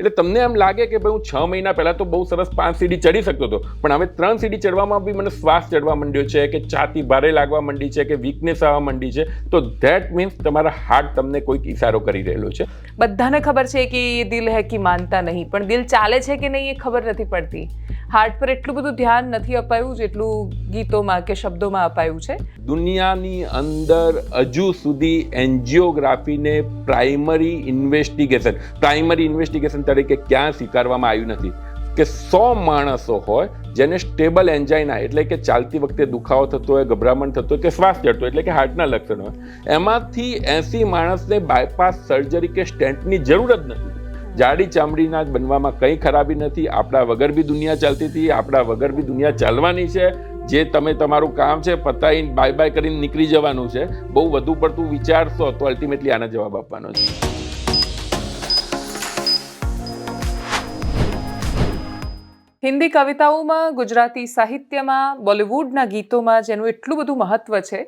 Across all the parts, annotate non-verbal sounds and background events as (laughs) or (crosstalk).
એટલે તમને એમ લાગે કે ભાઈ હું છ મહિના પહેલા તો બહુ સરસ પાંચ સીડી ચડી શકતો હતો. પણ હવે ત્રણ સીડી ચડવામાં બી મને શ્વાસ ચડવા માંડ્યો છે કે છાતી ભારે લાગવા માંડી છે કે વીકનેસ આવવા માંડી છે. તો ધેટ મીન્સ તમારા હાર્ટ તમને કોઈક ઇશારો કરી રહેલો છે. બધાને ખબર છે કે એ દિલ હે કે માનતા નહીં પણ દિલ ચાલે છે કે નહીં એ ખબર નથી પડતી. હાર્ટ પર એટલું બધું ધ્યાન નથી અપાયું જેટલું ગીતોમાં કે શબ્દોમાં અપાયું છે. દુનિયાની અંદર હજુ સુધી એન્જિયોગ્રાફીને પ્રાઇમરી ઇન્વેસ્ટિગેશન પ્રાઇમરી ઇન્વેસ્ટિગેશન તરીકે ક્યાં સ્વીકારવામાં આવ્યું નથી. કે સો માણસો હોય જેને સ્ટેબલ એન્જાઇના એટલે કે ચાલતી વખતે દુખાવો થતો હોય, ગભરામણ થતો હોય, કે શ્વાસ ચડતો એટલે કે હાર્ટના લક્ષણ હોય, એમાંથી એસી માણસને બાયપાસ સર્જરી કે સ્ટેન્ટની જરૂર જ નથી. જાડી ચામડીના જ બનવામાં કંઈ ખરાબી નથી. આપણા વગર બી દુનિયા ચાલતી હતી, આપણા વગર બી દુનિયા ચાલવાની છે. જે તમે તમારું કામ છે પતાવીને બાય બાય કરીને નીકળી જવાનું છે. બહુ વધુ પડતું વિચારશો તો અલ્ટિમેટલી આના જવાબ આપવાનો છે. હિન્દી કવિતાઓમાં ગુજરાતી સાહિત્યમાં બોલિવૂડના ગીતોમાં જેનું એટલું બધું મહત્વ છે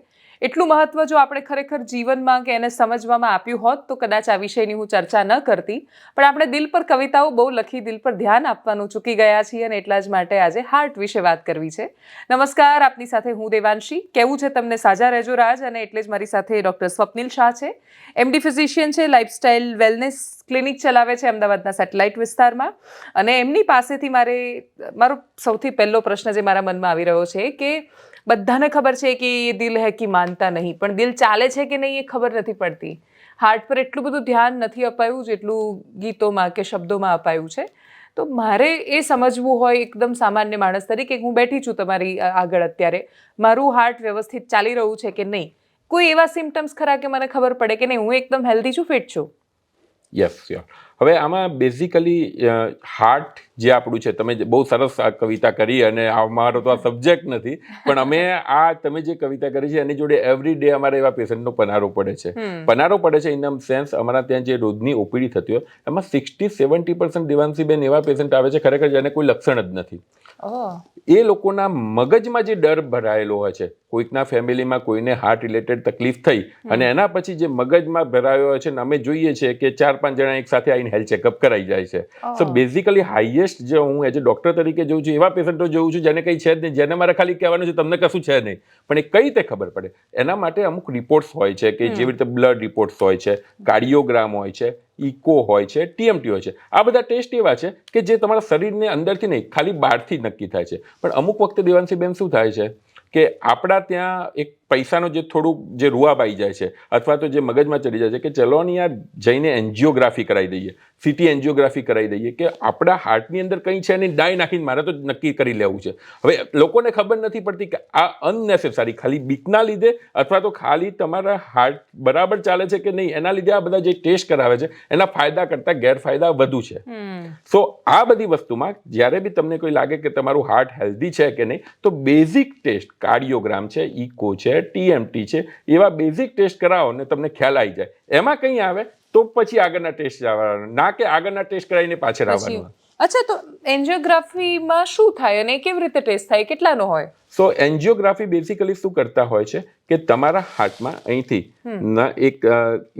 એટલું મહત્વ જો આપણે ખરેખર જીવનમાં કે એને સમજવામાં આપ્યું હોત, તો કદાચ આ વિષયની હું ચર્ચા ન કરતી. પણ આપણે દિલ પર કવિતાઓ બહુ લખી દિલ પર ધ્યાન આપવાનું ચૂકી ગયા છીએ અને એટલા જ માટે આજે હાર્ટ વિશે વાત કરવી છે. નમસ્કાર, આપની સાથે હું દેવાંશી. કેવું છે તમને સાજા રહેજો રાજ અને એટલે જ મારી સાથે ડૉક્ટર સ્વપ્નિલ શાહ છે. એમડી ફિઝિશિયન છે લાઇફસ્ટાઇલ વેલનેસ ક્લિનિક ચલાવે છે અમદાવાદના સેટેલાઇટ વિસ્તારમાં. અને એમની પાસેથી મારે, મારો સૌથી પહેલો પ્રશ્ન જે મારા મનમાં આવી રહ્યો છે કે બધાને ખબર છે કે એ દિલ હે કે માનતા નહીં, પણ દિલ ચાલે છે કે નહીં એ ખબર નથી પડતી. હાર્ટ પર એટલું બધું ધ્યાન નથી અપાયું જેટલું ગીતોમાં કે શબ્દોમાં અપાયું છે. તો મારે એ સમજવું હોય એકદમ સામાન્ય માણસ તરીકે હું બેઠી છું તમારી આગળ અત્યારે. મારું હાર્ટ વ્યવસ્થિત ચાલી રહ્યું છે કે નહીં? કોઈ એવા સિમ્ટમ્સ ખરા કે મને ખબર પડે કે નહીં? હું એકદમ હેલ્ધી છું ફિટ છું? યસ યોર હવે આમાં બેઝિકલી હાર્ટ જે આપણું છે તમે બહુ સરસ આ કવિતા કરી અને અમારો તો આ સબ્જેક્ટ નથી પણ અમે આ તમે જે કવિતા કરી છે એની જોડે એવરી ડે અમારે એવા પેશન્ટનો પનારો પડે છે. પનારો પડે છે ઇન ધ સેન્સ અમારા ત્યાં જે રોજની ઓપીડી થતી હોય એમાં સિક્સટી સેવન્ટી પર્સન્ટ દિવાનસીબેન એવા પેશન્ટ આવે છે ખરેખર જેને કોઈ લક્ષણ જ નથી. એ લોકોના મગજમાં જે ડર ભરાયેલો હોય છે કોઈકના ફેમિલીમાં કોઈને હાર્ટ રિલેટેડ તકલીફ થઈ અને એના પછી જે મગજમાં ભરાયો હોય છે અમે જોઈએ છીએ કે ચાર પાંચ જણા એક સાથે આવીને હેલ્થ ચેકઅપ કરાઈ જાય છે. સો બેઝિકલી હાઈએસ્ટ જે હું એઝ એ ડોક્ટર તરીકે જોઉં છું એવા પેશન્ટો જોઉં છું જેને કંઈ છે જ નહીં જેને મારે ખાલી કહેવાનું છે તમને કશું છે નહીં. પણ એ કઈ રીતે ખબર પડે? એના માટે અમુક રિપોર્ટ્સ હોય છે કે જેવી રીતે બ્લડ રિપોર્ટ્સ હોય છે કાર્ડિયોગ્રામ હોય છે ઇકો હોય છે ટીએમટી હોય છે. આ બધા ટેસ્ટ એવા છે કે જે તમારા શરીરને અંદરથી નહીં ખાલી બહારથી નક્કી થાય છે. પણ અમુક વખતે દેવાંશીબેન શું થાય છે? કે આપણા ત્યાં એક પૈસાનો જે થોડુંક જે રૂઆબ આવી જાય છે, અથવા તો જે મગજમાં ચડી જાય છે કે ચલો ને યાર જઈને એન્જિયોગ્રાફી કરાવી દઈએ. સિટી એન્જિયોગ્રાફી કરાવી દઈએ કે આપણા હાર્ટની અંદર કંઈ છે નહીં ડાય નાખીને મારે તો નક્કી કરી લેવું છે. હવે લોકોને ખબર નથી પડતી કે આ અનનેસેસરી ખાલી બીકના લીધે અથવા તો ખાલી તમારા હાર્ટ બરાબર ચાલે છે કે નહીં એના લીધે આ બધા જે ટેસ્ટ કરાવે છે એના ફાયદા કરતાં ગેરફાયદા વધુ છે. સો આ બધી વસ્તુમાં જ્યારે બી તમને કોઈ લાગે કે તમારું હાર્ટ હેલ્ધી છે કે નહીં તો બેઝિક ટેસ્ટ કાર્ડિયોગ્રામ છે ઇકો છે ટીએમટી છે એવા બેઝિક ટેસ્ટ કરાવો ને તમને ખ્યાલ આવી જાય. એમાં કંઈ આવે? તો પછી આગળના ટેસ્ટ જવાનું. ના કે આગળના ટેસ્ટ કરાવીને પાછળ આવવાનું અચ્છા તો એન્જિયોગ્રાફીમાં શું થાય અને કેવી રીતે ટેસ્ટ થાય? કેટલાનો હોય? સો એન્જિયોગ્રાફી બેઝિકલી શું કરતા હોય છે કે તમારા હાર્ટમાં અહીંથી એક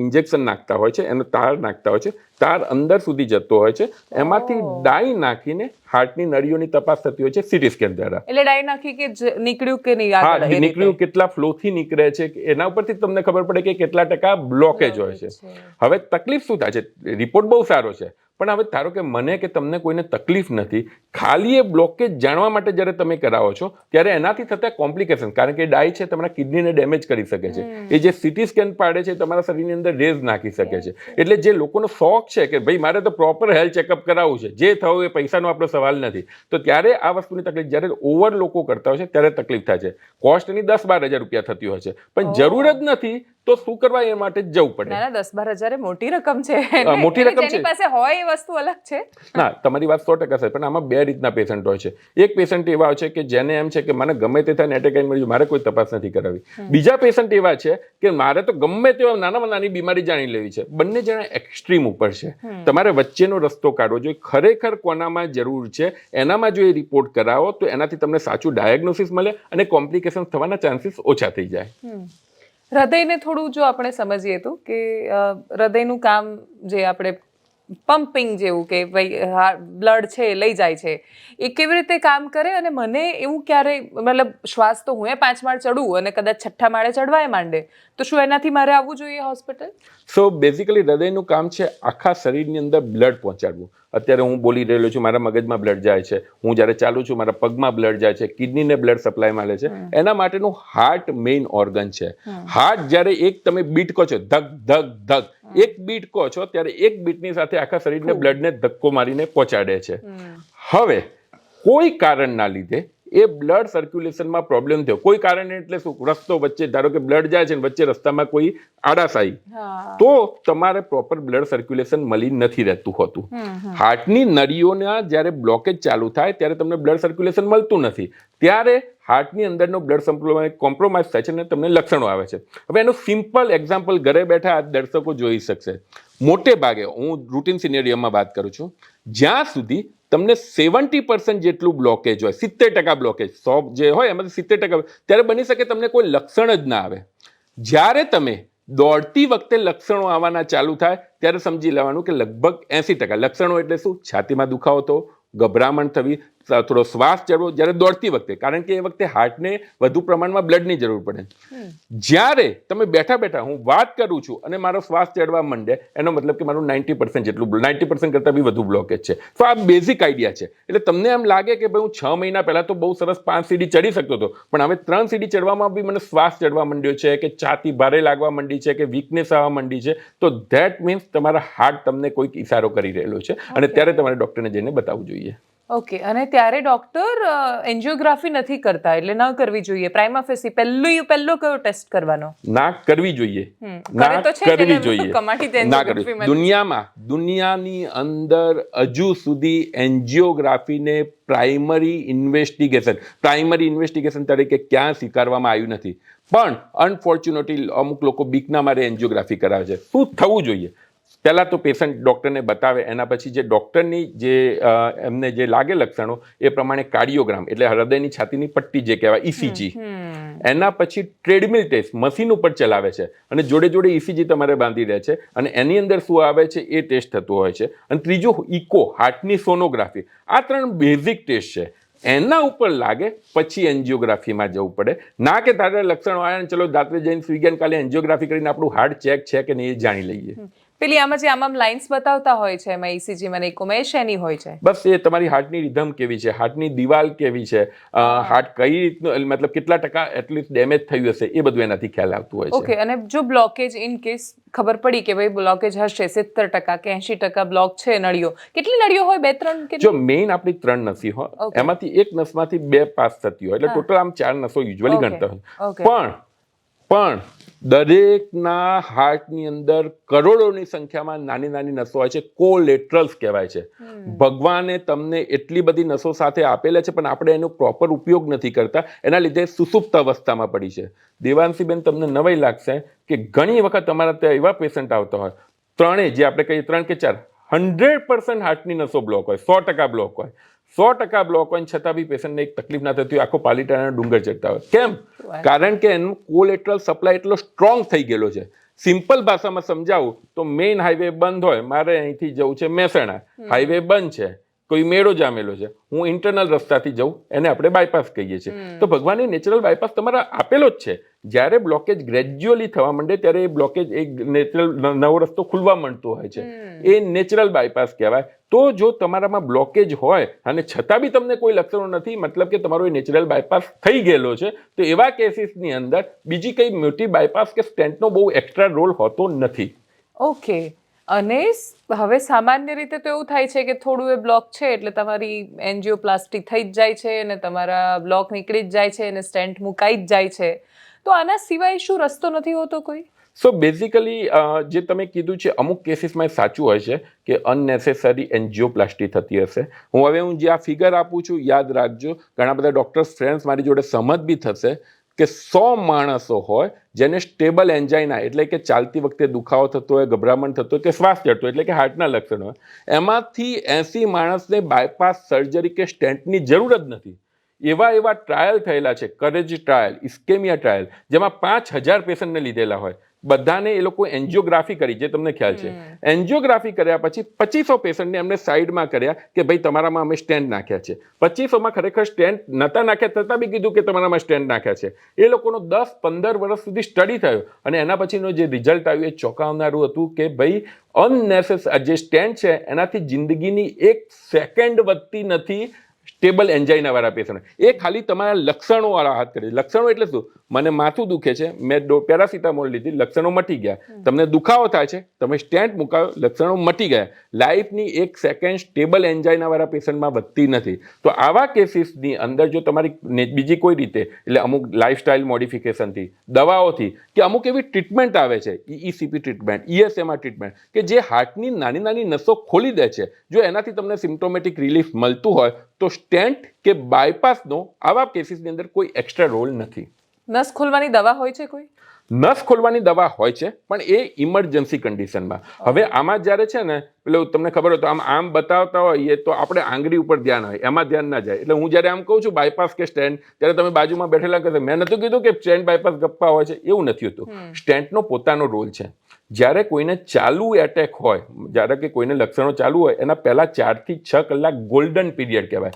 ઇન્જેક્શન નાખતા હોય છે એનો તાર નાખતા હોય છે. તાર અંદર સુધી જતો હોય છે. એમાંથી ડાઈ નાખીને હાર્ટની નળીઓની તપાસ થતી હોય છે સીટી સ્કેન દ્વારા. એટલે ડાઈ નાખી કે નીકળ્યું કે નહીં હા નીકળ્યું કેટલા ફ્લોથી નીકળે છે એના ઉપરથી તમને ખબર પડે કે કેટલા ટકા બ્લોકેજ હોય છે. હવે તકલીફ શું થાય છે? રિપોર્ટ બહુ સારો છે પણ હવે ધારો કે મને કે તમને કોઈને તકલીફ નથી ખાલી એ બ્લોકેજ જાણવા માટે જ્યારે તમે કરાવો છો ત્યારે એનાથી થતા કોમ્પ્લિકેશન કારણ કે ડાય છે તમારા કિડનીને ડેમેજ કરી શકે છે. એ જે સિટી સ્કેન પાડે છે તમારા શરીરની અંદર રેઝ નાખી શકે છે. એટલે જે લોકોનો શોખ છે કે ભાઈ મારે તો પ્રોપર હેલ્થ ચેકઅપ કરાવવું છે. જે થયું એ પૈસાનો આપણો સવાલ નથી. તો ત્યારે આ વસ્તુની તકલીફ જ્યારે ઓવર લોકો કરતા હોય છે ત્યારે તકલીફ થાય છે. કોસ્ટની દસ બાર હજાર રૂપિયા થતી હોય છે. પણ જરૂર જ નથી તો શું કરવા એ માટે જવું પડે? ના દસ બાર હજાર મોટી રકમ છે. મોટી રકમ છે. પાસે હોય એ વસ્તુ અલગ છે. ના તમારી વાત સો ટકા પણ આમાં બે રીતના પેશન્ટ હોય છે. એક પેશન્ટ એવા છે કે જેને એમ છે કે મને ગમે તે થાય એટેક મળી મારે કોઈ તપાસ નથી કરાવી. બીજા પેશન્ટ એવા છે કે મારે તો ગમે તેવા નાનામાં નાની બીમારી જાણી લેવી છે. બંને જણા એક્સ્ટ્રીમ ઉપર છે. તમારે વચ્ચેનો રસ્તો કાઢવો જોઈએ. ખરેખર કોનામાં જરૂર છે એનામાં જો એ રિપોર્ટ કરાવો તો એનાથી તમને સાચું ડાયગ્નોસિસ મળે અને કોમ્પ્લિકેશન થવાના ચાન્સીસ ઓછા થઈ જાય. હૃદયને થોડું જો આપણે સમજીએ તો કે હૃદયનું કામ જે આપણે પમ્પિંગ જેવું કે ભાઈ બ્લડ છે એ લઈ જાય છે, એ કેવી રીતે કામ કરે અને મને એવું ક્યારે, મતલબ શ્વાસ તો હું પાંચ માળ ચડું અને કદાચ છઠ્ઠા માળે ચડવાય માંડે, તો શું એનાથી મારે આવવું જોઈએ હોસ્પિટલ? સો બેઝિકલી હૃદયનું કામ છે આખા શરીરની અંદર બ્લડ પહોંચાડવું. અત્યારે હું બોલી રહેલો છું મારા મગજમાં બ્લડ જાય છે. હું જ્યારે ચાલું છું મારા પગમાં બ્લડ જાય છે કિડનીને બ્લડ સપ્લાય મળે છે. એના માટેનું હાર્ટ મેઇન ઓર્ગન છે. હાર્ટ જ્યારે એક તમે બીટ કહો છો ધક ધક ધક એક બીટ કહો છો ત્યારે એક બીટની સાથે આખા શરીરને બ્લડને ધક્કો મારીને પહોંચાડે છે. હવે કોઈ કારણના લીધે એ બ્લડ સર્ક્યુલેશનમાં પ્રોબ્લેમ થયો. કોઈ કારણ એટલે શું? રસ્તો વચ્ચે ધારો કે બ્લડ જાય છે ને વચ્ચે રસ્તામાં કોઈ આડાસ આવી તો તમારે પ્રોપર બ્લડ સર્ક્યુલેશન મળી નથી રહેતું હોતું. હાર્ટની નળીઓના જ્યારે બ્લોકેજ ચાલુ થાય ત્યારે તમને બ્લડ સર્ક્યુલેશન મળતું નથી. ત્યારે હાર્ટની અંદરનો બ્લડ સંપ્રદાય કોમ્પ્રોમાઇઝ થાય છે અને તમને લક્ષણો આવે છે. હવે એનું સિમ્પલ એક્ઝામ્પલ ઘરે બેઠા આ દર્શકો જોઈ શકશે. મોટે ભાગે હું રૂટીન સિનેરિયમમાં વાત કરું છું. જ્યાં સુધી તમને સેવન્ટી પર્સન્ટ જેટલું બ્લોકેજ હોય, સિત્તેર ટકા બ્લોકેજ સો જે હોય એમાંથી સિત્તેર ટકા ત્યારે બની શકે તમને કોઈ લક્ષણ જ ના આવે. જ્યારે તમે દોડતી વખતે લક્ષણો આવવાના ચાલુ થાય, ત્યારે સમજી લેવાનું કે લગભગ એંસી ટકા. લક્ષણો એટલે શું? છાતીમાં દુખાવો થવો, ગભરામણ થવી થોડો શ્વાસ ચડવો જ્યારે દોડતી વખતે કારણ કે એ વખતે હાર્ટને વધુ પ્રમાણમાં બ્લડની જરૂર પડે. જ્યારે તમે બેઠા બેઠા હું વાત કરું છું અને મારો શ્વાસ ચડવા માંડે એનો મતલબ કે મારું નાઇન્ટી પર્સન્ટ જેટલું નાઇન્ટી પર્સન્ટ કરતાં બી વધુ બ્લોકેજ છે. તો આ બેઝિક આઈડિયા છે. એટલે તમને એમ લાગે કે ભાઈ હું છ મહિના પહેલાં તો બહુ સરસ પાંચ સીડી ચડી શકતો હતો પણ હવે ત્રણ સીડી ચડવામાં બી મને શ્વાસ ચડવા માંડ્યો છે કે છાતી ભારે લાગવા માંડી છે કે વીકનેસ આવવા માંડી છે તો ધેટ મીન્સ તમારા હાર્ટ તમને કોઈક ઇશારો કરી રહેલો છે અને ત્યારે તમારે ડૉક્ટરને જઈને બતાવવું જોઈએ. ઓકે અને ત્યારે ડોક્ટર એન્જિયોગ્રાફી નથી કરતા એટલે ન કરવી જોઈએ. પ્રાઇમાફેસી પહેલું પહેલો કયો ટેસ્ટ કરવાનો? ના કરવી જોઈએ. ના કરવી જોઈએ. ના કરવી. દુનિયામાં દુનિયાની અંદર હજુ સુધી એન્જિયોગ્રાફીને પ્રાઇમરી ઇન્વેસ્ટિગેશન પ્રાઇમરી ઇન્વેસ્ટિગેશન તરીકે ક્યાં સ્વીકારવામાં આવ્યું નથી. પણ અનફોર્ચ્યુનેટલી અમુક લોકો બીકના મારે એન્જિયોગ્રાફી કરાવે છે. શું થવું જોઈએ? પહેલાં તો પેશન્ટ ડૉક્ટરને બતાવે એના પછી જે ડૉક્ટરની જે એમને જે લાગે લક્ષણો એ પ્રમાણે કાર્ડિયોગ્રામ એટલે હૃદયની છાતીની પટ્ટી જે કહેવાય ઇસીજી એના પછી ટ્રેડમિલ ટેસ્ટ મશીન ઉપર ચલાવે છે અને જોડે જોડે ઇસીજી તમારે બાંધી રહે છે અને એની અંદર શું આવે છે એ ટેસ્ટ થતો હોય છે. અને ત્રીજું ઇકો હાર્ટની સોનોગ્રાફી આ ત્રણ બેઝિક ટેસ્ટ છે. એના ઉપર લાગે પછી એન્જિયોગ્રાફીમાં જવું પડે. ના કે તારે લક્ષણો આવ્યા ચલો દાત્રે જઈને સ્વીગન કાલે એન્જિયોગ્રાફી કરીને આપણું હાર્ટ ચેક છે કે નહીં એ જાણી લઈએ. પેલી આમાં જે આમ લાઇન્સ બતાવતા હોય છે એમાં ઈસીજી મને ને શેની હોય છે. બસ એ તમારી હાર્ટની રિધમ કેવી છે? હાર્ટની દિવાલ કેવી છે? હાર્ટ કઈ રીતનું મતલબ કેટલા ટકા એટલીસ્ટ ડેમેજ થયું હશે એ બધું એનાથી ખ્યાલ આવતું હોય છે. ઓકે અને જો બ્લોકેજ ઇન કેસ ખબર પડી કે ભાઈ બ્લોકેજ હશે સિત્તેર ટકા કે એંશી ટકા બ્લોક છે નળીઓ. કેટલી નળીઓ હોય? બે ત્રણ કે જો મેઇન આપણી ત્રણ નસી હોય એમાંથી એક નસમાંથી બે પાસ થતી હોય. એટલે ટોટલ આમ ચાર નસો યુઝ્યુઅલી ગણતા હોય. પણ પણ દરેકના હાર્ટની અંદર કરોડોની સંખ્યામાં નાની નાની નસો હોય છે. કોલેટરલ્સ કહેવાય છે. ભગવાને તમને એટલી બધી નસો સાથે આપેલા છે પણ આપણે એનો પ્રોપર ઉપયોગ નથી કરતા. એના લીધે સુસુપ્ત અવસ્થામાં પડી છે. દેવાંશીબેન તમને નવાઈ લાગશે કે ઘણી વખત તમારા ત્યાં એવા પેશન્ટ આવતા હોય. ત્રણેય જે આપણે કહીએ ત્રણ કે ચાર હંડ્રેડ પર્સન્ટ હાર્ટની નસો બ્લોક હોય સો ટકા બ્લોક હોય. સો ટકા બ્લોક હોય છતાં બી પેશન્ટને એક તકલીફ ના થતી હોય આખો પાલીતાણાના ડુંગર ચડતા હોય. કેમ? કારણ કે એનું કોલેટ્રલ સપ્લાય એટલો સ્ટ્રોંગ થઈ ગયેલો છે. સિમ્પલ ભાષામાં સમજાવું તો મેઇન હાઈવે બંધ હોય મારે અહીંથી જવું છે મહેસાણા. હાઈવે બંધ છે. કોઈ મેળો જામેલો છે. હું ઇન્ટરનલ રસ્તાથી જઉં એને આપણે બાયપાસ કહીએ છીએ. તો ભગવાને નેચરલ બાયપાસ તમારા આપેલો જ છે. જ્યારે બ્લોકેજ ગ્રેજ્યુઅલી થવા માંડે ત્યારે એ બ્લોકેજ એક નેચરલ નવો રસ્તો ખુલવા માંડતો હોય છે. એ નેચરલ બાયપાસ કહેવાય. તો જો તમારામાં બ્લોકેજ હોય અને છતાં બી તમને કોઈ લક્ષણો નથી મતલબ કે તમારો એ નેચરલ બાયપાસ થઈ ગયેલો છે તો એવા કેસીસની અંદર બીજી કંઈ મોટી બાયપાસ કે સ્ટેન્ટનો બહુ એક્સ્ટ્રા રોલ હોતો નથી. ઓકે અને હવે સામાન્ય રીતે તો એવું થાય છે કે થોડું એ બ્લોક છે એટલે તમારી એન્જિયોપ્લાસ્ટી થઈ જ જાય છે અને તમારા બ્લોક નીકળી જ જાય છે અને સ્ટેન્ટ મુકાઈ જ જાય છે. તો આના સિવાય શું રસ્તો નથી હોતો કોઈ? સો બેઝિકલી જે તમે કીધું છે, અમુક કેસીસમાં એ સાચું હોય છે કે અનનેસેસરી એન્જિયોપ્લાસ્ટી થતી હશે. હું હવે હું જે આ ફિગર આપું છું, યાદ રાખજો, ઘણા બધા ડૉક્ટર્સ ફ્રેન્ડ્સ મારી જોડે સહમત બી થશે કે સો માણસો હોય જેને સ્ટેબલ એન્જાઇના એટલે કે ચાલતી વખતે દુખાવો થતો હોય, ગભરામણ થતો હોય કે શ્વાસ ચડતો એટલે કે હાર્ટના લક્ષણ હોય, એમાંથી એંસી માણસને બાયપાસ સર્જરી કે સ્ટેન્ટની જરૂર જ નથી. એવા એવા ટ્રાયલ થયેલા છે કરેજ ટ્રાયલ ઇસ્કેમિયા ટ્રાયલ જેમાં પાંચ હજાર પેશન્ટને લીધેલા હોય. બધાને એ લોકો એન્જિયોગ્રાફી કરી જે તમને ખ્યાલ છે. એન્જિયોગ્રાફી કર્યા પછી પચીસો પેશન્ટને એમને સાઈડમાં કર્યા કે ભાઈ તમારામાં અમે સ્ટેન્ડ નાખ્યા છે. પચીસોમાં ખરેખર સ્ટેન્ડ નતા નાખ્યા થતાં બી કીધું કે તમારામાં સ્ટેન્ડ નાખ્યા છે. એ લોકોનો દસ પંદર વર્ષ સુધી સ્ટડી થયો અને એના પછીનો જે રિઝલ્ટ આવ્યું એ ચોંકાવનારું હતું કે ભાઈ અનનેસેસ જે સ્ટેન્ડ છે એનાથી જિંદગીની એક સેકન્ડ વધતી નથી સ્ટેબલ એન્જાઇનાવાળા પેશન્ટ એ ખાલી તમારા લક્ષણો વાળા હાથ કરે. લક્ષણો એટલે શું? મને માથું દુખે છે મેં ડો પેરાસિટામોલ લીધી લક્ષણો મટી ગયા. તમને દુખાવો થાય છે તમે સ્ટેન્ડ મુકાયો લક્ષણો મટી ગયા. લાઈફની એક સેકન્ડ સ્ટેબલ એન્જાઇનાવાળા પેશન્ટમાં વધતી નથી. તો આવા કેસીસની અંદર જો તમારી બીજી કોઈ રીતે એટલે અમુક લાઇફસ્ટાઇલ મોડિફિકેશનથી દવાઓથી કે અમુક એવી ટ્રીટમેન્ટ આવે છે ઈસીપી ટ્રીટમેન્ટ ઈએસએમઆર ટ્રીટમેન્ટ કે જે હાર્ટની નાની નાની નસો ખોલી દે છે. જો એનાથી તમને સિમ્ટોમેટિક રિલીફ મળતું હોય તો સ્ટેન્ટ કે બાયપાસનો આવા કેસીસની અંદર કોઈ એક્સ્ટ્રા રોલ નથી. નસ ખોલવાની દવા હોય છે કોઈ? નસ ખોલવાની દવા હોય છે પણ એ ઇમરજન્સી કન્ડિશનમાં હવે આમાં જ્યારે છે ને પેલું તમને ખબર હોય તો આમ આમ બતાવતા હોઈએ તો આપણે આંગળી ઉપર ધ્યાન હોય એમાં ધ્યાન ના જાય. એટલે હું જ્યારે આમ કહું છું બાયપાસ કે સ્ટેન્ડ ત્યારે તમે બાજુમાં બેઠેલા કહેશો મેં નતું કીધું કે સ્ટેન્ડ બાયપાસ ગપ્પા હોય છે એવું નથી હોતું. સ્ટેન્ટનો પોતાનો રોલ છે. જ્યારે કોઈને ચાલુ એટેક હોય જ્યારે કે કોઈને લક્ષણો ચાલુ હોય એના પહેલા ચારથી છ કલાક ગોલ્ડન પીરિયડ કહેવાય.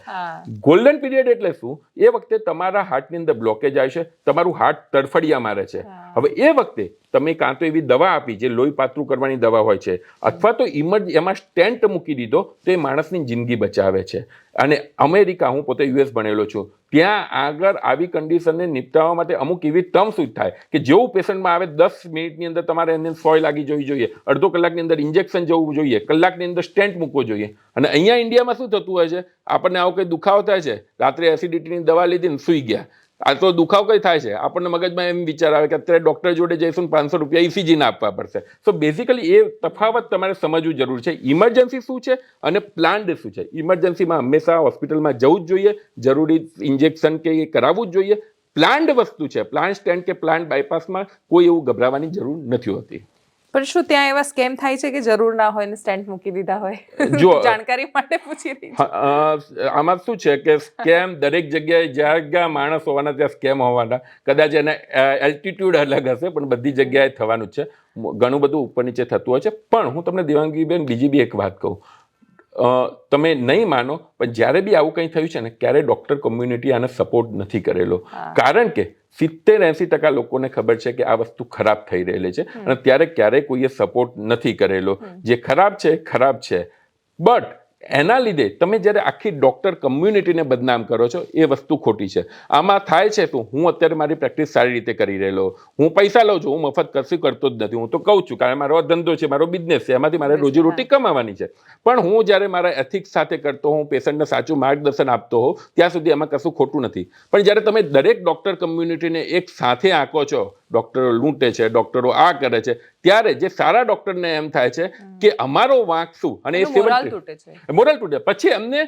ગોલ્ડન પીરિયડ એટલે શું? એ વખતે તમારા હાર્ટની અંદર બ્લોકેજ આવે છે તમારું હાર્ટ તડફડિયા મારે છે. હવે એ વખતે તમે કાં તો એવી દવા આપી જે લોહી પાતળું કરવાની દવા હોય છે, અથવા તો ઇમરજ એમાં સ્ટેન્ટ મૂકી દીધો, તો એ માણસની જિંદગી બચાવે છે. અને અમેરિકા, હું પોતે યુએસ ભણેલો છું, ત્યાં આગળ આવી કન્ડિશનને નિપટાવવા માટે અમુક એવી ટર્મ્સ થાય કે જેવું પેશન્ટમાં આવે દસ મિનિટની અંદર તમારે એને સોય લાગી જવી જોઈએ, અડધો કલાકની અંદર ઇન્જેક્શન જવું જોઈએ, કલાકની અંદર સ્ટેન્ટ મૂકવો જોઈએ. અને અહીંયા ઇન્ડિયામાં શું થતું હોય છે? આપણને આવો કંઈ દુખાવો થાય છે? રાત્રે એસિડિટીની દવા લીધી ને સૂઈ ગયા. આ તો દુખાવો કઈ થાય છે? આપણને મગજમાં એમ વિચાર આવે કે અત્યારે ડૉક્ટર જોડે જઈશું પાંચસો રૂપિયા ECG ના આપવા પડશે. સો બેઝિકલી એ તફાવત તમારે સમજવું જરૂર છે. ઇમરજન્સી શું છે અને પ્લાન્ડ શું છે? ઇમરજન્સીમાં હંમેશા હોસ્પિટલમાં જવું જ જોઈએ. જરૂરી ઇન્જેક્શન કે એ કરાવવું જ જોઈએ. પ્લાન્ડ વસ્તુ છે. પ્લાન્ટ સ્ટેન્ડ કે પ્લાન્ટ બાયપાસમાં કોઈ એવું ગભરાવાની જરૂર નથી હોતી. પણ શું ત્યાં એવા સ્કેમ થાય છે કે જરૂર ના હોય ને સ્ટેન્ડ મૂકી દીધા હોય? (laughs) જો- જાણકારી માટે પૂછી રહી આમાં શું છે કે સ્કેમ દરેક જગ્યાએ જ્યાં જ્યાં માણસ હોવાના ત્યાં સ્કેમ હોવાના. કદાચ એને એલ્ટિટ્યુડ અલગ હશે પણ બધી જગ્યાએ થવાનું છે. ઘણું બધું ઉપર નીચે થતું હોય છે. પણ હું તમને દેવાંગીબેન બીજી બી એક વાત કહું. તમે નહીં માનો પણ જ્યારે બી આવું કંઈ થયું છે ને ક્યારે ડૉક્ટર કોમ્યુનિટી આને સપોર્ટ નથી કરેલો. કારણ કે સિત્તેર એંસી ટકા લોકોને ખબર છે કે આ વસ્તુ ખરાબ થઈ રહેલી છે અને ત્યારે ક્યારેય કોઈએ સપોર્ટ નથી કરેલો. જે ખરાબ છે ખરાબ છે. બટ એના લીધે તમે જ્યારે આખી ડૉક્ટર કમ્યુનિટીને બદનામ કરો છો એ વસ્તુ ખોટી છે. આમાં થાય છે તો હું અત્યારે મારી પ્રેક્ટિસ સારી રીતે કરી રહેલો. હું પૈસા લઉં છું હું મફત કશું કરતો જ નથી. હું તો કહું છું કારણ મારો ધંધો છે મારો બિઝનેસ છે એમાંથી મારે રોજીરોટી કમાવાની છે. પણ હું જ્યારે મારા એથિક્સ સાથે કરતો હોઉં પેશન્ટને સાચું માર્ગદર્શન આપતો હોઉં ત્યાં સુધી એમાં કશું ખોટું નથી. પણ જ્યારે તમે દરેક ડૉક્ટર કમ્યુનિટીને એક સાથે આંકો છો ડૉક્ટરો લૂંટે છે ડૉક્ટરો આ કરે છે ત્યારે જે સારા ડૉક્ટરને એમ થાય છે કે અમારો વાંક શું? અને એ મોરાલ 70 તૂટે મોરલ તૂટે. પછી એમને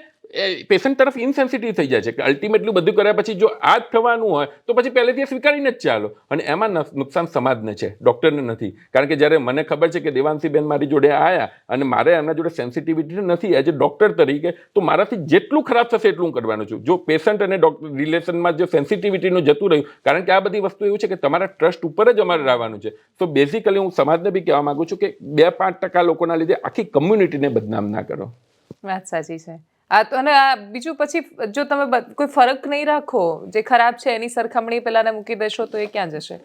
પેશન્ટ તરફ ઇનસેન્સિટિવ થઈ જાય છે કે અલ્ટિમેટલી બધું કર્યા પછી જો આ જ થવાનું હોય, તો પછી પહેલેથી એ સ્વીકારીને જ ચાલો. અને એમાં નુકસાન સમાજને છે ડૉક્ટરને નથી. કારણ કે જ્યારે મને ખબર છે કે દેવાંશીબેન મારી જોડે આવ્યા અને મારે એમના જોડે સેન્સિટિવિટી નથી એઝ એ ડૉક્ટર તરીકે, તો મારાથી જેટલું ખરાબ થશે એટલું કરવાનું છું. જો પેશન્ટ અને ડૉક્ટર રિલેશનમાં જે સેન્સિટિવિટીનું જતું રહ્યું, કારણ કે આ બધી વસ્તુ એવું છે કે તમારા ટ્રસ્ટ ઉપર જ અમારે રહેવાનું છે. તો બેઝિકલી હું સમાજને બી કહેવા માંગુ છું કે બે પાંચ ટકા લોકોના લીધે આખી કમ્યુનિટીને બદનામ ના કરો. વાત સાચી છે. આ તો અને આ બીજું પછી જો તમે કોઈ ફરક નહીં રાખો, જે ખરાબ છે એની સરખામણી પહેલાંને મૂકી દેશો તો એ ક્યાં જશે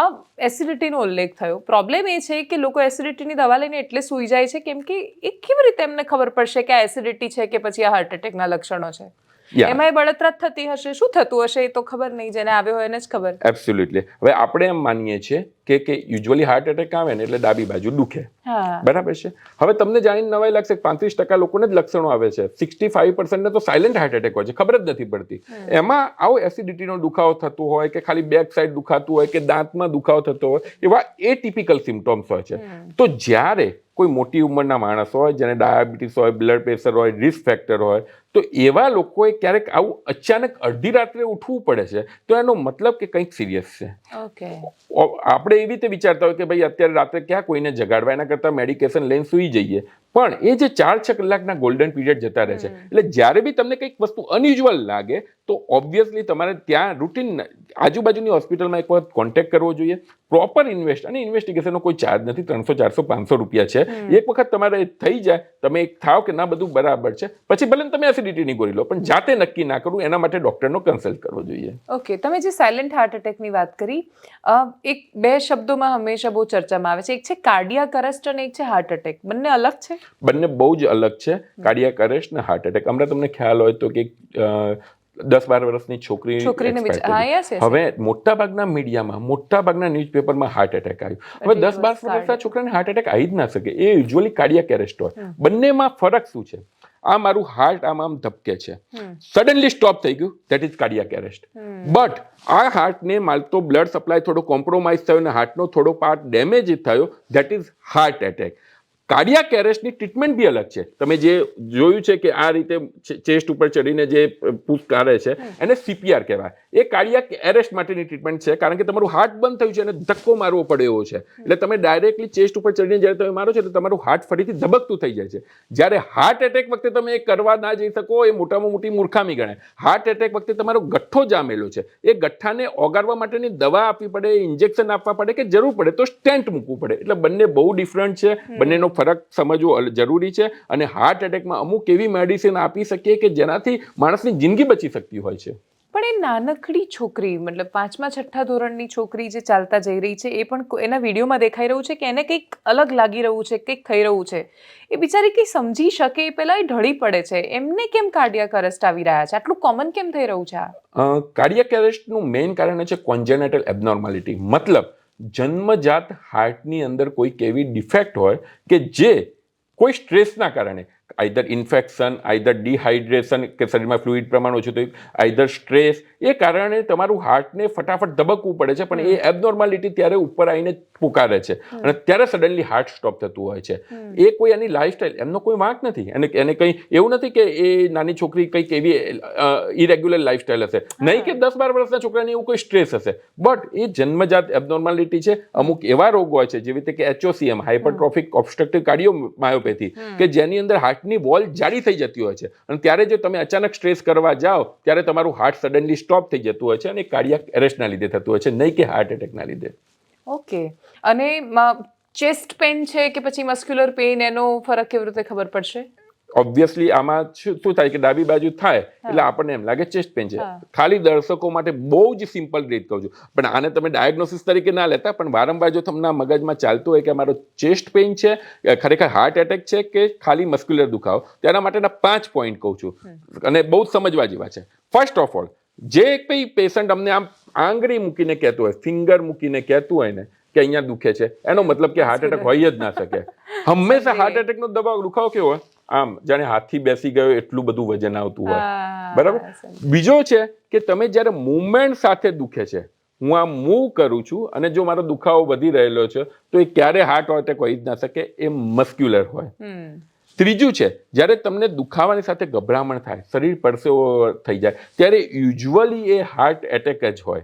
આ એસિડિટીનો ઉલ્લેખ થયો પ્રોબ્લેમ એ છે કે લોકો એસિડિટીની દવા લઈને એટલે સૂઈ જાય છે, કેમ કે એ કેવી રીતે એમને ખબર પડશે કે આ એસિડિટી છે કે પછી આ હાર્ટ એટેકના લક્ષણો છે. એમાં બળતરા થતી હશે? શું થતું હશે? એ તો ખબર નહીં જેને આવ્યો હોય એને જ ખબર. એબ્સોલ્યુટલી હવે આપણે એમ માનીએ છીએ કે કે યુઝ્યુઅલી હાર્ટ એટેક આવે ને એટલે ડાબી બાજુ દુખે. બરાબર છે? હવે તમને જાણીને નવાઈ લાગશે પાંત્રીસ ટકા લોકોને જ લક્ષણો આવે છે. સિક્સટી ફાઈવ પર્સન્ટને તો સાયલેન્ટ હાર્ટ એટેક હોય છે. ખબર જ નથી પડતી. એમાં આવો એસિડિટીનો દુખાવો થતો હોય કે ખાલી બેક સાઈડ દુખાતું હોય કે દાંતમાં દુખાવો થતો હોય એવા એ ટિપિકલ સિમ્ટોમ્સ હોય છે. તો જ્યારે કોઈ મોટી ઉંમરના માણસ હોય જેને ડાયાબિટીસ હોય બ્લડ પ્રેશર હોય રિસ્ક ફેક્ટર હોય તો એવા લોકોએ ક્યારેક આવું અચાનક અડધી રાત્રે ઉઠવું પડે છે તો એનો મતલબ કે કંઈક સિરિયસ છે. આપણે એવી રીતે વિચારતા હોય કે ભાઈ અત્યારે રાત્રે ક્યાં કોઈને જગાડવા એના કરતાં મેડિકેશન લઈને સૂઈ જઈએ. પણ એ જે ચાર છ કલાકના ગોલ્ડન પીરિયડ જતા રહે છે. એટલે જ્યારે બી તમને કંઈક વસ્તુ અનયુઝ્યુઅલ લાગે તો ઓબ્વિયસલી તમારે ત્યાં રૂટીન આજુબાજુની હોસ્પિટલમાં એક વખત કોન્ટેક્ટ કરવો જોઈએ. પ્રોપર ઇન્વેસ્ટ અને ઇન્વેસ્ટિગેશનનો કોઈ ચાર્જ નથી ત્રણસો ચારસો પાંચસો રૂપિયા છે. એક વખત તમારે થઈ જાય તમે એક થાવ કે ના બધું બરાબર છે. પછી ભલે તમે એસિડિટીની ગોળી લો પણ જાતે નક્કી ના કરવું એના માટે ડૉક્ટરનો કન્સલ્ટ કરવો જોઈએ. ઓકે તમે જે સાયલેન્ટ હાર્ટ એટેકની વાત કરી એક બે શબ્દોમાં હંમેશા બહુ ચર્ચામાં આવે છે. એક છે કાર્ડિયાક અરેસ્ટ અને એક છે હાર્ટ એટેક બંને અલગ છે? બંને બહુ જ અલગ છે. કાર્ડિયાક અરેસ્ટ ને હાર્ટ એટેક હમણાં તમને ખ્યાલ હોય તો કે દસ બાર વર્ષની છોકરી હવે મોટા ભાગના મીડિયામાં મોટા ભાગના ન્યૂઝપેપરમાં હાર્ટ એટેક આવ્યું હવે દસ બાર વર્ષના છોકરાને હાર્ટ એટેક આવી જ ના શકે. એ યુઝ્યુઅલી કાર્ડિયાક એરેસ્ટ હોય. બંનેમાં ફરક શું છે? આ મારું હાર્ટ આમ આમ ધબકે છે. સડનલી સ્ટોપ થઈ ગયું. That is cardiac arrest but આ હાર્ટને માલતો બ્લડ સપ્લાય થોડો કોમ્પ્રોમાઇઝ થયો અને હાર્ટનો થોડો પાર્ટ ડેમેજ થયો. That is heart attack cardiac એરેસ્ટની treatment બી અલગ છે. તમે જે જોયું છે કે આ રીતે ચેસ્ટ ઉપર ચડીને જે પૂછ કાઢે છે એને સીપીઆર કહેવાય. એ કાર્ડિયાક એરેસ્ટ માટેની ટ્રીટમેન્ટ છે કારણ કે તમારું હાર્ટ બંધ થયું છે અને ધક્કો મારવો પડે એવો છે. એટલે તમે ડાયરેક્ટલી ચેસ્ટ ઉપર ચડીને જ્યારે તમે મારો છો એટલે તમારું હાર્ટ ફરીથી ધબકતું થઈ જાય છે. જ્યારે હાર્ટ એટેક વખતે તમે એ કરવા ના જઈ શકો એ મોટામાં મોટી મૂર્ખામી ગણાય. હાર્ટ એટેક વખતે તમારો ગઠ્ઠો જામેલો છે. એ ગઠ્ઠાને ઓગાળવા માટેની દવા આપવી પડે ઇન્જેક્શન આપવા પડે કે જરૂર પડે તો સ્ટેન્ટ મૂકવું પડે. એટલે બંને બહુ ડિફરન્ટ છે. બંનેનો ફરક સમજવો જરૂરી છે અને હાર્ટ એટેકમાં અમુક એવી મેડિસિન આપી શકીએ કે જેનાથી માણસની જિંદગી બચી શકતી હોય છે? પણ એ નાનકડી છોકરી મતલબ પાંચમા છઠ્ઠા ધોરણની છોકરી જે ચાલતા જઈ રહી છે એ પણ એના વિડીયોમાં દેખાઈ રહ્યું છે કે એને કંઈક અલગ લાગી રહ્યું છે કંઈક થઈ રહ્યું છે. એ બિચારી કંઈ સમજી શકે એ પહેલાં એ ઢળી પડે છે. એમને કેમ કાર્ડિયાક અરેસ્ટ આવી રહ્યા છે? આટલું કોમન કેમ થઈ રહ્યું છે આ? કાર્ડિયક અરેસ્ટનું મેઇન કારણ છે કોન્જેનેટલ એબનોર્માલિટી મતલબ જન્મજાત હાર્ટની અંદર કોઈક એવી ડિફેક્ટ હોય કે જે કોઈ સ્ટ્રેસના કારણે આઈધર ઇન્ફેક્શન આઈધર ડિહાઇડ્રેશન કે શરીરમાં ફ્લુઇડ પ્રમાણ ઓછું થયું આઈધર સ્ટ્રેસ એ કારણે તમારું હાર્ટને ફટાફટ ધબકવું પડે છે પણ એ એબનોર્માલિટી ત્યારે ઉપર આવીને પુકારે છે. અને ત્યારે સડનલી હાર્ટ સ્ટોપ થતું હોય છે. એ કોઈ એની લાઈફસ્ટાઈલ એમનો કોઈ વાંક નથી. અને એને કંઈ એવું નથી કે એ નાની છોકરી કંઈક એવી ઇરેગ્યુલર લાઈફસ્ટાઈલ હશે. નહીં કે દસ બાર વર્ષના છોકરાને એવું કોઈ સ્ટ્રેસ હશે. બટ એ જન્મજાત એબનોર્માલિટી છે. અમુક એવા રોગો હોય છે જેવી રીતે કે એચઓસીએમ હાઇપરટ્રોફિક ઓબ્સ્ટ્રક્ટિવ કાર્ડિયોમાયોપેથી કે જેની અંદર હાર્ટની વોલ જાડી થઈ જતી હોય છે. અને ત્યારે જો તમે અચાનક સ્ટ્રેસ કરવા જાઓ, ત્યારે તમારું હાર્ટ સડનલી સ્ટોપ થઈ જતું હોય છે અને કાર્ડિયાક એરેસ્ટના લીધે થતું હોય છે, નહીં કે હાર્ટ એટેકના લીધે. ઓકે અને ચેસ્ટ પેન છે કે પછી મસ્ક્યુલર પેઇન એનો ફરક કેવી રીતે ખબર પડશે? ઓબ્વિયસલી આમાં શું થાય કે ડાબી બાજુ થાય એટલે આપણને એમ લાગે ચેસ્ટ પેન છે. ખાલી દર્શકો માટે બહુ જ સિમ્પલ રીત કહું છું. પણ આને તમે ડાયગ્નોસિસ તરીકે ના લેતા પણ વારંવાર જો તમને મગજમાં ચાલતું હોય કે મારો ચેસ્ટ પેઇન છે કે ખરેખર હાર્ટ એટેક છે કે ખાલી મસ્ક્યુલર દુખાવો તેના માટેના પાંચ પોઈન્ટ કહું છું. અને બહુ જ સમજવા જેવા છે. ફર્સ્ટ ઓફ ઓલ જે કંઈ પેશન્ટ અમને આમ આંગળી મૂકીને કહેતું હોય ફિંગર મૂકીને કહેતું હોય ને કે અહીંયા દુખે છે એનો મતલબ કે હાર્ટ એટેક હોય જ ના શકે. (laughs) હંમેશા હાર્ટ એટેકનો દબાવ દુખાવો કેવો હોય? આમ જાણે હાથથી બેસી ગયો એટલું બધું વજન આવતું હોય. બરાબર? બીજો છે કે તમે જ્યારે મુવમેન્ટ સાથે દુખે છે હું આમ મૂવ કરું છું અને જો મારો દુખાવો વધી રહેલો છે તો એ ક્યારે હાર્ટ એટેક હોઈ જ ના શકે એ મસ્ક્યુલર હોય. ત્રીજું છે જ્યારે તમને દુખાવાની સાથે ગભરામણ થાય શરીર પરસેવો થઈ જાય ત્યારે યુઝ્યુઅલી એ હાર્ટ એટેક જ હોય.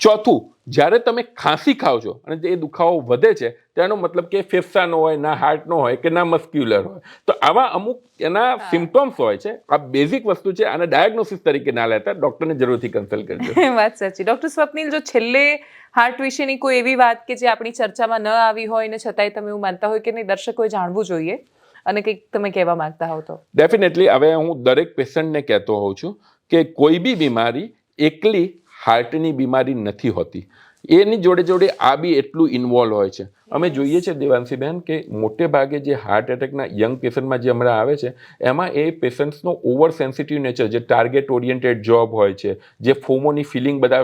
ચોથું જ્યારે તમે ખાંસી ખાઓ છો અને જે દુખાવો વધે છે તેનો મતલબ કે ફેફસાનો હોય ના હાર્ટનો હોય કે ના મસ્ક્યુલર હોય. તો આવા અમુક એના સિમ્ટમ્સ હોય છે. આ બેઝિક વસ્તુ છે આને ડાયગ્નોસિસ તરીકે ના લેતા ડૉક્ટરને જરૂરથી કન્સલ્ટ કરજો. (laughs) વાત સાચી. ડોક્ટર સ્વપ્નિલ જો છેલ્લે હાર્ટ વિશેની કોઈ એવી વાત કે જે આપણી ચર્ચામાં ન આવી હોય ને છતાંય તમે એવું માનતા હોય કે નહીં દર્શકોએ જાણવું જોઈએ અને કંઈક તમે કહેવા માંગતા હો તો. ડેફિનેટલી હવે હું દરેક પેશન્ટને કહેતો હોઉં છું કે કોઈ બી બીમારી એકલી હાર્ટની બીમારી નથી હોતી. એની જોડે જોડે આ બી એટલું ઇન્વોલ્વ હોય છે. અમે જોઈએ છીએ દેવાંશીબેન કે મોટે ભાગે જે હાર્ટ એટેકના યંગ પેશન્ટમાં જે હમણાં આવે છે એમાં એ પેશન્ટ્સનો ઓવર સેન્સિટિવ નેચર જે ટાર્ગેટ ઓરિએન્ટેડ જોબ હોય છે જે ફોમોની ફિલિંગ બધા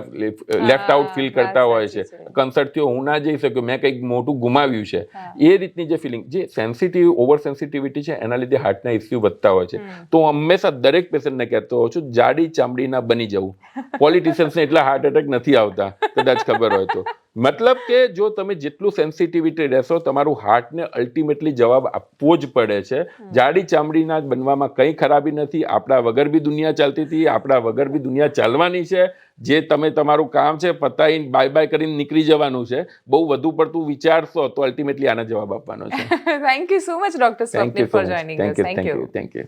લેફ્ટ આઉટ ફીલ કરતા હોય છે સાચી છે. કન્સર્ટ થયો હું ના જઈ શક્યો મેં કંઈક મોટું ગુમાવ્યું છે. એ રીતની જે ફિલિંગ જે સેન્સિટિવ ઓવર સેન્સિટિવિટી છે એના લીધે હાર્ટના ઇસ્યુ વધતા હોય છે. તો હું હંમેશા દરેક પેશન્ટને કહેતો હોઉં છું જાડી ચામડીના બની જવું. (laughs) પોલિટિશિયન્સને એટલા હાર્ટ એટેક નથી આવતા કદાચ ખબર હોય તો. મતલબ કે જો તમે જેટલું સેન્સિટિવિટી રહેશો તમારું હાર્ટને અલ્ટિમેટલી જવાબ આપવો જ પડે છે. જાડી ચામડીના બનવામાં કંઈ ખરાબી નથી. આપણા વગર બી દુનિયા ચાલતી હતી આપણા વગર બી દુનિયા ચાલવાની છે. જે તમે તમારું કામ છે પતાઈને બાય બાય કરીને નીકળી જવાનું છે. બહુ વધુ પડતું વિચારશો તો અલ્ટિમેટલી આના જવાબ આપવાનો છે. Thank you so much doctor thank you for joining thank you thank you